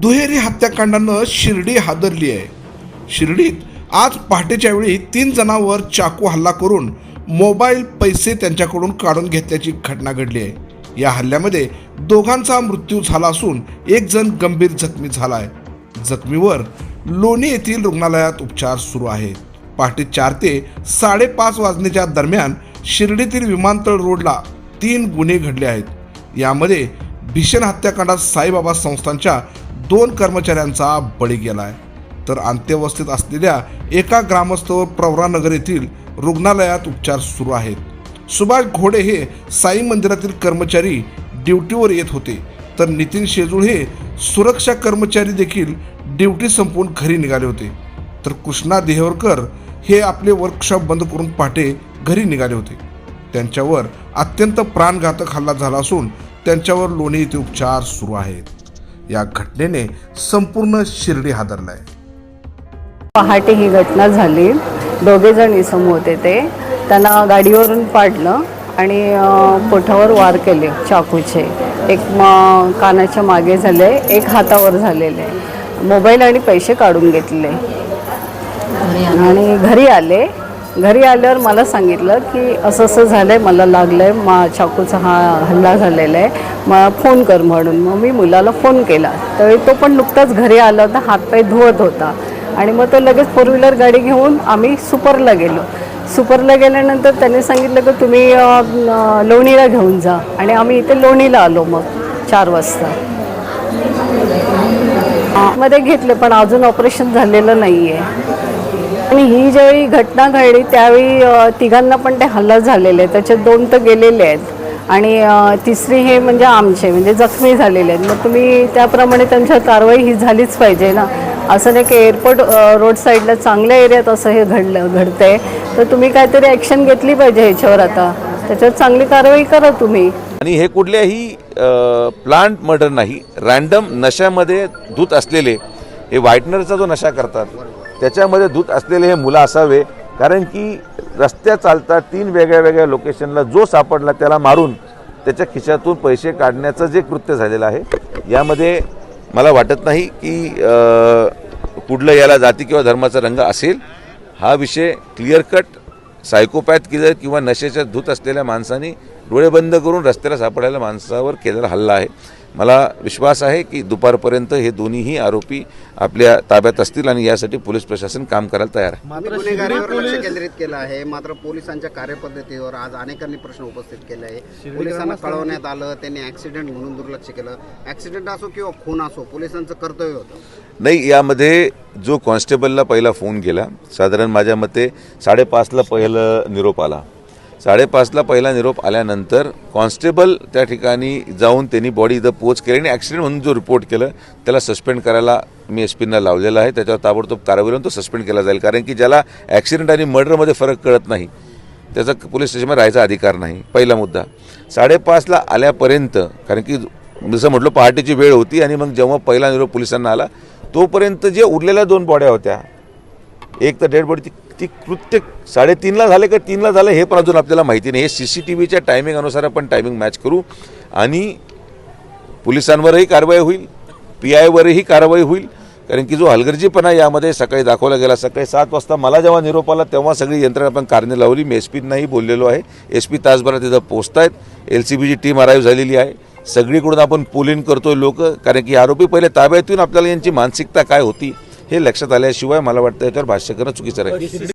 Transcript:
दुहेरी हत्याकांडानं शिर्डी हादरली आहे. शिर्डीत आज पहाटेच्या वेळी तीन जणांवर चाकू हल्ला करून मोबाईल पैसे त्यांच्याकडून काढून घेतल्याची घटना घडली आहे. या हल्ल्यामध्ये दोघांचा मृत्यू झाला असून एक जण गंभीर जखमी झाला आहे. जखमीवर लोणी येथील रुग्णालयात उपचार सुरू आहेत. पहाटे चार ते साडेपाच वाजण्याच्या दरम्यान शिर्डीतील विमानतळ रोडला तीन गुन्हे घडले आहेत. यामध्ये भीषण हत्याकांडात साईबाबा संस्थांच्या दोन कर्मचाऱ्यांचा बळी गेला आहे तर अंत्यवस्थेत असलेल्या एका ग्रामस्थावर प्रवरानगर येथील रुग्णालयात उपचार सुरू आहेत. सुभाष घोडे हे साई मंदिरातील कर्मचारी ड्युटीवर येत होते. तर नितीन शेजूळ हे सुरक्षा कर्मचारी देखील ड्युटी संपवून घरी निघाले होते. तर कृष्णा देहवरकर हे आपले वर्कशॉप बंद करून पहाटे घरी निघाले होते. त्यांच्यावर अत्यंत प्राणघातक हल्ला झाला असून त्यांच्यावर लोणी येथे उपचार सुरू आहेत. या घटनेने संपूर्ण शिर्डी हादरलाय. पहाटे ही घटना झाली. दोघे जण इसम होते ते त्यांना गाडीवरून पाडलं आणि पोठावर वार केले चाकूचे. एक कानाच्या मागे झाले एक हातावर झालेले. मोबाईल आणि पैसे काढून घेतले. आणि घरी आले. घरी आल्यावर मला सांगितलं की असं असं झालं आहे मला लागलं आहे मा चाकूचा हा हल्ला झालेला आहे मग फोन कर म्हणून. मग मी मुलाला फोन केला. त्यावेळी तो पण नुकताच घरी आला होता हातपाय धुवत होता. आणि मग तो लगेच फोर व्हीलर गाडी घेऊन आम्ही सुपरला गेलो. सुपरला गेल्यानंतर त्यांनी सांगितलं की तुम्ही लोणीला घेऊन जा. आणि आम्ही इथे लोणीला आलो मग चार वाजता. मध्ये घेतलं पण अजून ऑपरेशन झालेलं नाही आहे आणि ही ज्यावेळी घटना घडली त्यावेळी तिघांना पण ते हल्ला झालेले आहेत. त्याच्यात दोन तर गेलेले आहेत. आणि तिसरी हे म्हणजे आमचे म्हणजे जखमी झालेले आहेत. मग तुम्ही त्याप्रमाणे त्यांच्यावर कारवाई ही झालीच पाहिजे ना? असं नाही की एअरपोर्ट रोड साईडला चांगल्या एरियात असं हे घडलं घडतंय. तर तुम्ही काहीतरी ॲक्शन घेतली पाहिजे ह्याच्यावर आता? त्याच्यावर चांगली कारवाई करा तुम्ही. आणि हे कुठल्याही प्लांट मर्डर नाही. रँडम नशामध्ये धूत असलेले हे व्हाईटनरचा जो नशा करतात त्याच्यामध्ये धूत असलेले हे मुलं असावे कारण की रस्त्या चालता तीन वेगळ्या वेगळ्या लोकेशनला जो सापडला त्याला मारून त्याच्या खिशातून पैसे काढण्याचं जे कृत्य झालेलं आहे यामध्ये मला वाटत नाही की कुठलं याला जाती किंवा धर्माचा रंग असेल. हा विषय क्लिअर कट सायकोपॅथ किलर किंवा नशेच्या धूत असलेल्या माणसाने डोळे बंद करून रस्त्याला सापडायला माणसावर केलेला हल्ला आहे. मला विश्वास आहे की दुपारपर्यंत हे दोन्हीही आरोपी आपल्या ताब्यात असतील आणि यासाठी पोलीस प्रशासन काम करायला तयार आहे. मात्र गुन्हेगारीवर लक्ष केंद्रित केलं आहे. मात्र पोलिसांच्या कार्यपद्धतीवर आज अनेकांनी प्रश्न उपस्थित केले आहे. पोलिसांना कळवण्यात आलं त्यांनी ऍक्सिडेंट म्हणून दुर्लक्ष केलं. ऍक्सिडेंट असो किंवा खून असो पोलिसांचं कर्तव्य होतं. नाही यामध्ये जो कॉन्स्टेबलला पहिला फोन गेला साधारण माझ्या मते साडेपाचला पहिलं निरोप आला. साडेपाचला पहिला निरोप आल्यानंतर कॉन्स्टेबल त्या ठिकाणी जाऊन त्यांनी बॉडी इथं पोच केली आणि ॲक्सिडेंट म्हणून जो रिपोर्ट केलं त्याला सस्पेंड करायला मी एस पींना लावलेला आहे. त्याच्यावर ताबडतोब कारवाई होऊन तो सस्पेंड केला जाईल. कारण की ज्याला ॲक्सिडेंट आणि मर्डरमध्ये फरक कळत नाही त्याचा पोलीस स्टेशनमध्ये राहायचा अधिकार नाही. पहिला मुद्दा. साडेपाचला आल्यापर्यंत कारण की जसं म्हटलं पहाटेची वेळ होती आणि मग जेव्हा पहिला निरोप पोलिसांना आला तोपर्यंत जे उरलेल्या दोन बॉड्या होत्या एक तर डेड बॉडी ती ती कृत्य साडेतीनला झाले का तीनला झालं हे पण अजून आपल्याला माहिती नाही. हे सी सी टी व्हीच्या टायमिंग अनुसार आपण टायमिंग मॅच करू आणि पोलिसांवरही कारवाई होईल पी आयवरही कारवाई होईल. कारण की जो हलगर्जीपणा यामध्ये सकाळी दाखवला गेला सकाळी सात वाजता मला जेव्हा निरोप आला तेव्हा सगळी यंत्रणा आपण कारणे लावली. मी एस पींनाही बोललेलो आहे. एस पी तासभरात तिथं पोचत आहेत एल सी बीची टीम अराईव्ह झालेली आहे. सगळीकडून आपण पोलिंग करतोय लोक. कारण की आरोपी पहिले ताब्यात येऊन आपल्याला यांची मानसिकता काय होती हे लक्षात आल्याशिवाय मला वाटतं याच्यावर भाष्य करणं चुकीचं राहील.